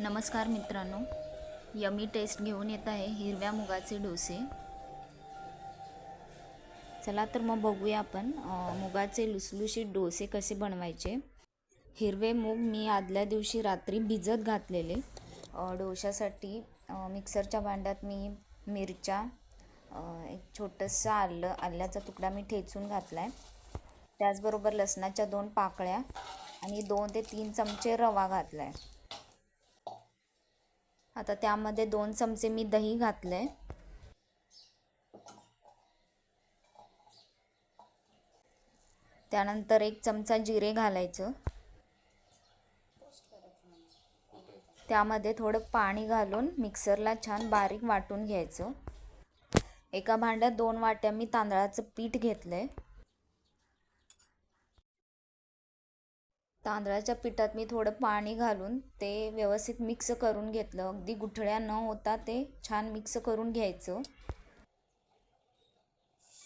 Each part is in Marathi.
नमस्कार मित्रांनो यमी टेस्ट घेऊन येत आहे हिरव्या मुगाचे डोसे. चला तर मग बघूया आपण मुगाचे लुसलुशीत डोसे कसे बनवायचे. हिरवे मूग मी आदल्या दिवशी रात्री भिजत घातलेले. डोशासाठी मिक्सरच्या भांड्यात मी मिरच्या एक छोटंसं आलं आल्याचा तुकडा मी ठेचून घातला आहे त्याचबरोबर लसणाच्या दोन पाकळ्या आणि दोन ते तीन चमचे रवा घातला आहे आता त्यामध्ये दोन चमचे मी दही घातले त्यानंतर एक चमचा जिरे घालायचं. त्यामध्ये थोडं पाणी घालून मिक्सरला छान बारीक वाटून घ्यायचं. एका भांड्यात दोन वाट्या मी तांदळाचं पीठ घेतलं आहे तांदळाच्या पिठात मी थोडं पाणी घालून ते व्यवस्थित मिक्स करून घेतलं. अगदी गुठळ्या न होता ते छान मिक्स करून घ्यायचं.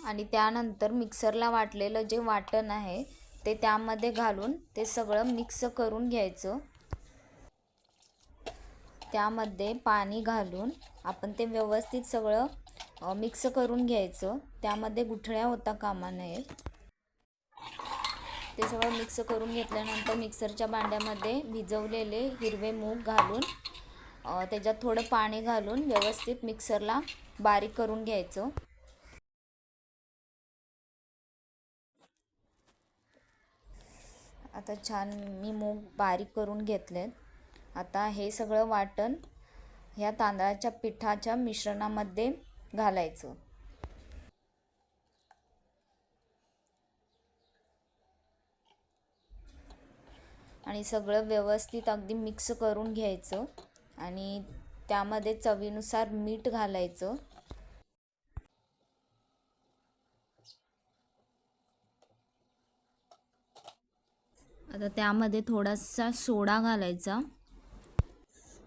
आणि त्यानंतर मिक्सरला वाटलेलं जे वाटण आहे ते त्यामध्ये घालून ते सगळं मिक्स करून घ्यायचं. त्यामध्ये पाणी घालून आपण ते व्यवस्थित सगळं मिक्स करून घ्यायचं. त्यामध्ये गुठळ्या होता कामा नये. ते सगळं मिक्स करून घेतल्यानंतर मिक्सरच्या भांड्यामध्ये भिजवलेले हिरवे मूग घालून त्याच्यात थोडं पाणी घालून व्यवस्थित मिक्सरला बारीक करून घ्यायचं. आता छान मी मूग बारीक करून घेतलेत. आता हे सगळं वाटण ह्या तांदळाच्या पिठाच्या मिश्रणामध्ये घालायचं. आणि सगळं व्यवस्थित अगदी मिक्स करून घ्यायचं आणि त्यामध्ये चवीनुसार मीठ घालायचं. आता त्यामध्ये थोडासा सोडा घालायचा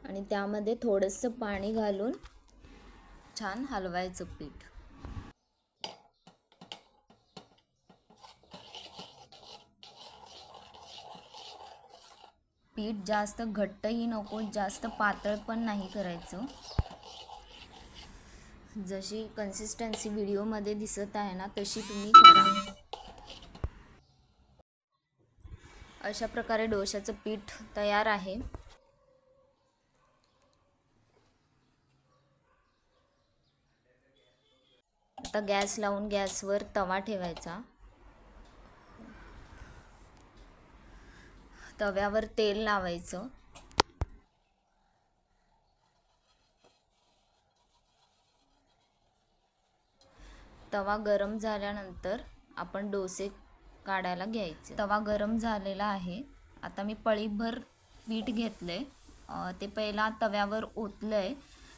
आणि त्यामध्ये थोडंसं पाणी घालून छान हलवायचं पीठ. पीठ जास्त घट्टही नको जास्त पातळ पण नाही करायचं. जशी कन्सिस्टन्सी व्हिडिओमध्ये दिसत आहे ना तशी तुम्ही करा. अशा प्रकारे डोशाचं पीठ तयार आहे. आता गॅस लावून गॅसवर तवा ठेवायचा. तव्यावर तेल लावायचं. तवा गरम झाल्यानंतर आपण डोसे काढायला घ्यायचे. तवा गरम झालेला आहे. आता मी पळीभर पीठ घेतले ते पहिला तव्यावर ओतलं आहे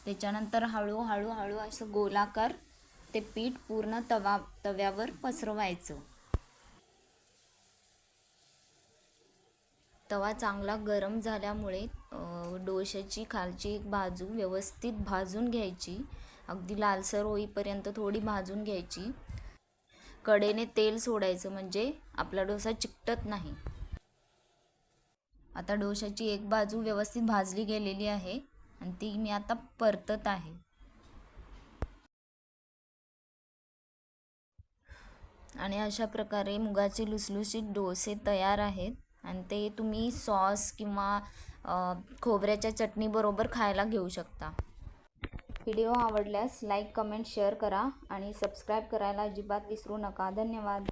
त्याच्यानंतर हळूहळू हळू असं गोलाकार ते पीठ पूर्ण तवा तव्यावर पसरवायचं. तवा चांगला गरम झाल्यामुळे डोशाची खालची एक बाजू व्यवस्थित भाजून घ्यायची. अगदी लालसर होईपर्यंत थोडी भाजून घ्यायची. कडेने तेल सोडायचं म्हणजे आपला डोसा चिकटत नाही. आता डोशाची एक बाजू व्यवस्थित भाजली गेलेली आहे आणि ती मी आता परतत आहे. आणि अशा प्रकारे मुगाचे लुसलुशीत डोसे तयार आहेत. आणि ते तुम्ही सॉस किंवा खोबऱ्याच्या चटणीबरोबर खायला घेऊ शकता. व्हिडिओ आवडल्यास लाईक कमेंट शेअर करा आणि सबस्क्राईब करायला अजिबात विसरू नका. धन्यवाद.